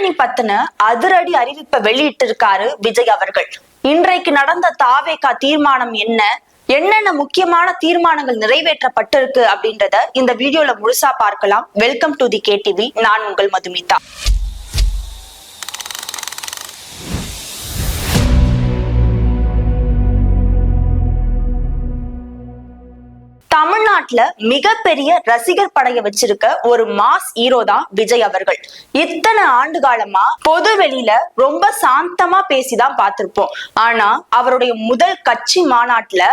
கூட்டணி பத்தின அதிரடி அறிவிப்பை வெளியிட்டிருக்காரு விஜய் அவர்கள். இன்றைக்கு நடந்த தாவேகா தீர்மானம் என்ன? என்னென்ன முக்கியமான தீர்மானங்கள் நிறைவேற்றப்பட்டிருக்கு அப்படின்றத இந்த வீடியோல முழுசா பார்க்கலாம். வெல்கம் டு தி கேடிவி நான் உங்கள் மதுமிதா. தமிழ்நாட்டுல மிகப்பெரிய ரசிகர் படைய வச்சிருக்க ஒரு மாஸ் ஹீரோ தான் விஜய் அவர்கள். இத்தனை ஆண்டு காலமா பொது வெளியில ரொம்ப சாந்தமா பேசிதான் பார்த்திருப்போம். ஆனா அவருடைய முதல் கட்சி மாநாட்டுல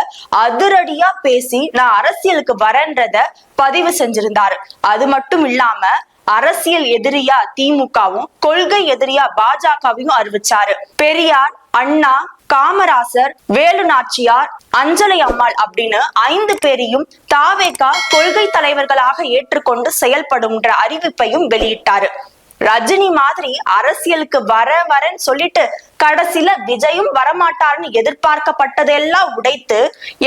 அதிரடியா பேசி நான் அரசியலுக்கு வரேன்றத பதிவு செஞ்சிருந்தாரு. அது மட்டும் இல்லாம அரசியல் எதிரியா திமுகவும் கொள்கை எதிரியா பாஜகவையும் அறிவிச்சாரு. பெரியார் அண்ணா காமராசர் வேலு நாச்சியார் அஞ்சலை அம்மாள் அப்படின்னு ஐந்து பேரையும் தாவேகா கொள்கை தலைவர்களாக ஏற்றுக்கொண்டு செயல்படும்ன்ற அறிவிப்பையும் வெளியிட்டாரு. ரஜினி மாதிரி அரசியலுக்கு வர வரன்னு சொல்லிட்டு கடைசியில விஜயும் வரமாட்டார்னு எதிர்பார்க்கப்பட்டதெல்லாம் உடைத்து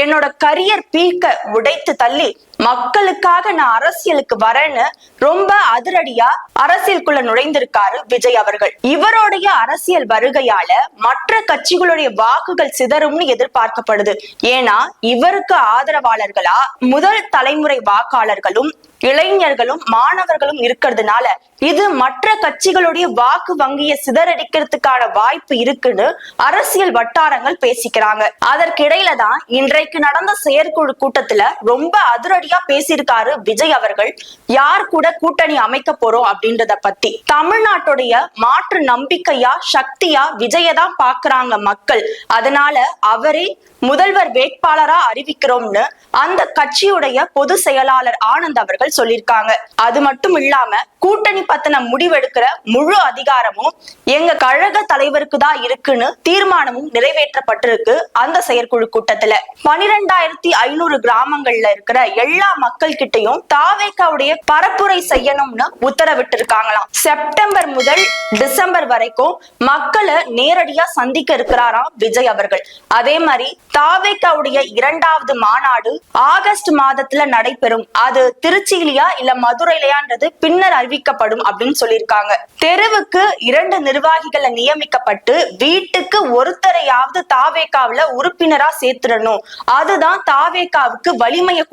என்னோட கரியர் பீக்க உடைத்து தள்ளி மக்களுக்காக நான் அரசியலுக்கு வரேன்னு ரொம்ப அதிரடியா அரசியலுக்குள்ள நுழைந்திருக்காரு விஜய் அவர்கள். இவருடைய அரசியல் வருகையால மற்ற கட்சிகளுடைய வாக்குகள் சிதறும்னு எதிர்பார்க்கப்படுது. ஏன்னா இவருக்கு ஆதரவாளர்களா முதல் தலைமுறை வாக்காளர்களும் இளைஞர்களும் மாணவர்களும் இருக்கிறதுனால இது மற்ற கட்சிகளுடைய வாக்கு வங்கியை சிதறடிக்கிறதுக்கான வாய்ப்பு இருக்குன்னு அரசியல் வட்டாரங்கள் பேசிக்கிறாங்க. அதற்கிடையில தான் இன்றைக்கு நடந்த செயற்குழு கூட்டத்துல ரொம்ப அதிரடி நேரடியா பேசியிருக்காரு விஜய் அவர்கள். யார் கூட கூட்டணி அமைக்க போறோம் அப்படின்றத பத்தி. தமிழ்நாட்டுடைய மாற்று நம்பிக்கையா சக்தியா விஜய தான் பாக்குறாங்க மக்கள். அதனால அவரே முதல்வர் வேட்பாளரா அறிவிக்கிறோம்னு அந்த கட்சியுடைய பொது செயலாளர் ஆனந்த் அவர்கள் சொல்லியிருக்காங்க. அது மட்டும் இல்லாம கூட்டணி பத்தின முடிவெடுக்கிற முழு அதிகாரமும் எங்க கழக தலைவருக்கு தான் இருக்குன்னு தீர்மானமும் நிறைவேற்றப்பட்டிருக்கு அந்த செயற்குழு கூட்டத்துல. பனிரெண்டாயிரத்தி ஐநூறு கிராமங்கள்ல இருக்கிற எல்லா மக்கள் கிட்டையும் தாவேக்காவுடைய பரப்புரை செய்யணும்னு உத்தரவிட்டிருக்காங்களாம். செப்டம்பர் முதல் டிசம்பர் வரைக்கும் மக்களை நேரடியா சந்திக்க இருக்கிறாராம் விஜய் அவர்கள். அதே மாதிரி தாவேக்காவுடைய இரண்டாவது மாநாடு ஆகஸ்ட் மாதத்துல நடைபெறும். அது திருச்சியிலயா இல்ல மதுரையிலயான்றது பின்னர் அறிவிக்கப்படும் அப்படின்னு சொல்லியிருக்காங்க. தெருவுக்கு இரண்டு நிர்வாகிகளை நியமிக்கப்பட்டு வீட்டுக்கு ஒருத்தரையாவது தாவேக்காவில உறுப்பினரா சேர்த்துடணும். அதுதான் தாவேக்காவுக்கு வலிமையை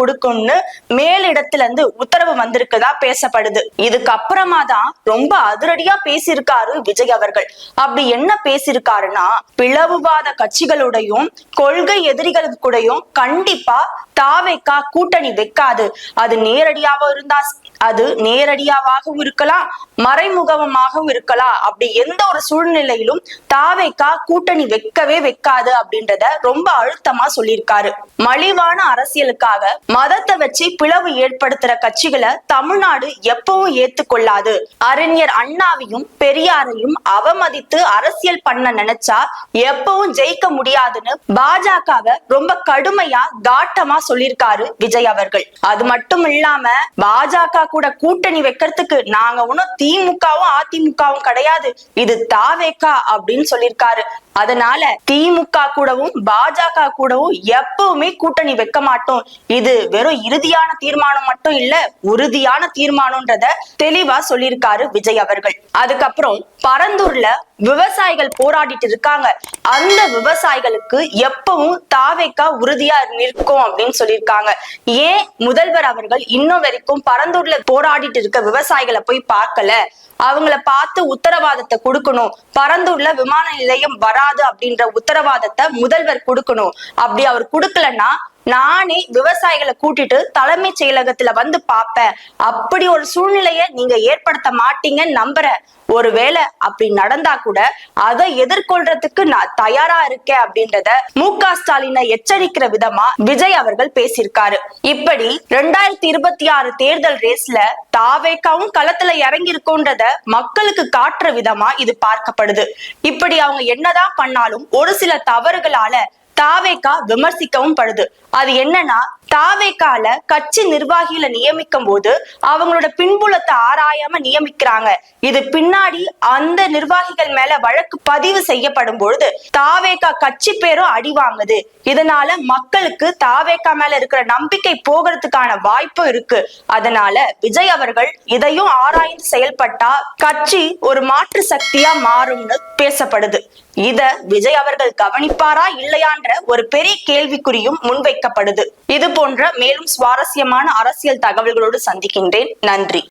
அப்படின்னு மேலிடத்துல இருந்து உத்தரவு வந்திருக்கதா பேசப்படுது. இதுக்கு அப்புறமா தான் ரொம்ப அதிரடியா பேசியிருக்காரு விஜய் அவர்கள். அப்படி என்ன பேசியிருக்காருன்னா பிளவுவாத கட்சிகளுடையும் கொள்கை எதிரிகளுக்கு கூடயும் கண்டிப்பா தாவேக்கா கூட்டணி வைக்காது. அது நேரடியாகவும் இருந்தா அது நேரடியாவாகவும் இருக்கலாம் மறைமுகமாகவும் இருக்கலாம். அப்படி எந்த ஒரு சூழ்நிலையிலும் தாவேக்கா கூட்டணி வைக்கவே வைக்காது அப்படின்றத ரொம்ப அழுத்தமா சொல்லியிருக்காரு. மலிவான அரசியலுக்காக மதத்தை வச்சு பிளவு ஏற்படுத்துற கட்சிகளை தமிழ்நாடு எப்பவும் ஏத்துக்கொள்ளாது. அறிஞர் அண்ணாவையும் பெரியாரையும் அவமதித்து அரசியல் பண்ண நினைச்சா எப்பவும் ஜெயிக்க முடியாதுன்னு பாஜகவை ரொம்ப கடுமையா காட்டமா சொல்லியிருக்காரு விஜய் அவர்கள். அது மட்டும் இல்லாம பாஜக கூட கூட்டணி வைக்கிறதுக்கு நாங்க ஒன்னும் திமுகவும் அதிமுகவும் கிடையாது. இது தாவேக்கா அப்படின்னு சொல்லியிருக்காரு. அதனால திமுக கூடவும் பாஜக கூடவும் எப்பவுமே கூட்டணி வைக்க மாட்டோம். இது வெறும் இறுதியான தீர்மானம் மட்டும் இல்ல உறுதியான தீர்மானம்ன்றத தெளிவா சொல்லியிருக்காரு விஜய் அவர்கள். அதுக்கப்புறம் பரந்தூர்ல விவசாயிகள் போராடிட்டு இருக்காங்க. அந்த விவசாயிகளுக்கு எப்பவும் தாவேக்கா உறுதியா நிற்கும் அப்படின்னு சொல்லியிருக்காங்க. ஏன் முதல்வர் அவர்கள் இன்னும் வரைக்கும் பரந்தூர்ல போராடிட்டு இருக்க விவசாயிகளை போய் பார்க்கல? அவங்கள பார்த்து உத்தரவாதத்தை கொடுக்கணும். பரந்தூர்ல விமான நிலையம் வராது அப்படின்ற உத்தரவாதத்தை முதல்வர் கொடுக்கணும். அப்படி அவர் கொடுக்கலன்னா நானே விவசாயிகளை கூட்டிட்டு தலைமைச் செயலகத்துல வந்து பார்ப்பேன். அப்படி ஒரு சூழ்நிலைய நீங்க ஏற்படுத்த மாட்டீங்கன்னு நம்புறேன். ஒருவேளை அப்படி நடந்தா கூட அதை எதிர்கொள்றதுக்கு நான் தயாரா இருக்கேன் அப்படின்றத மு க ஸ்டாலினை எச்சரிக்கிற விதமா விஜய் அவர்கள் பேசியிருக்காரு. இப்படி ரெண்டாயிரத்தி இருபத்தி ஆறு தேர்தல் ரேஸ்ல தாவேக்காவும் களத்துல இறங்கி இருக்கோன்றத மக்களுக்கு காட்டுற விதமா இது பார்க்கப்படுது. இப்படி அவங்க என்னதான் பண்ணாலும் ஒரு சில தவறுகளால தாவேக்கா விமர்சிக்கவும் படுது. அது என்னன்னா தாவேக்கால கட்சி நிர்வாகிகளை நியமிக்கும் போது அவங்களோட பின்புலத்தை ஆராயாம நியமிக்கிறாங்க. இது பின்னாடி அந்த நிர்வாகிகள் மேல வழக்கு பதிவு செய்யப்படும் பொழுது தாவேக்கா கட்சி பேரும் அடி வாங்குது. இதனால மக்களுக்கு தாவேக்கா மேல இருக்கிற நம்பிக்கை போகிறதுக்கான வாய்ப்பு இருக்கு. அதனால விஜய் அவர்கள் இதையும் ஆராய்ந்து செயல்பட்டா கட்சி ஒரு மாற்று சக்தியா மாறும்னு பேசப்படுது. இத விஜய் அவர்கள் கவனிப்பாரா இல்லையான்ற ஒரு பெரிய கேள்விக்குறியும் முன்வைக்கப்படுது. இது போன்ற மேலும் சுவாரஸ்யமான அரசியல் தகவல்களோடு சந்திக்கின்றேன். நன்றி.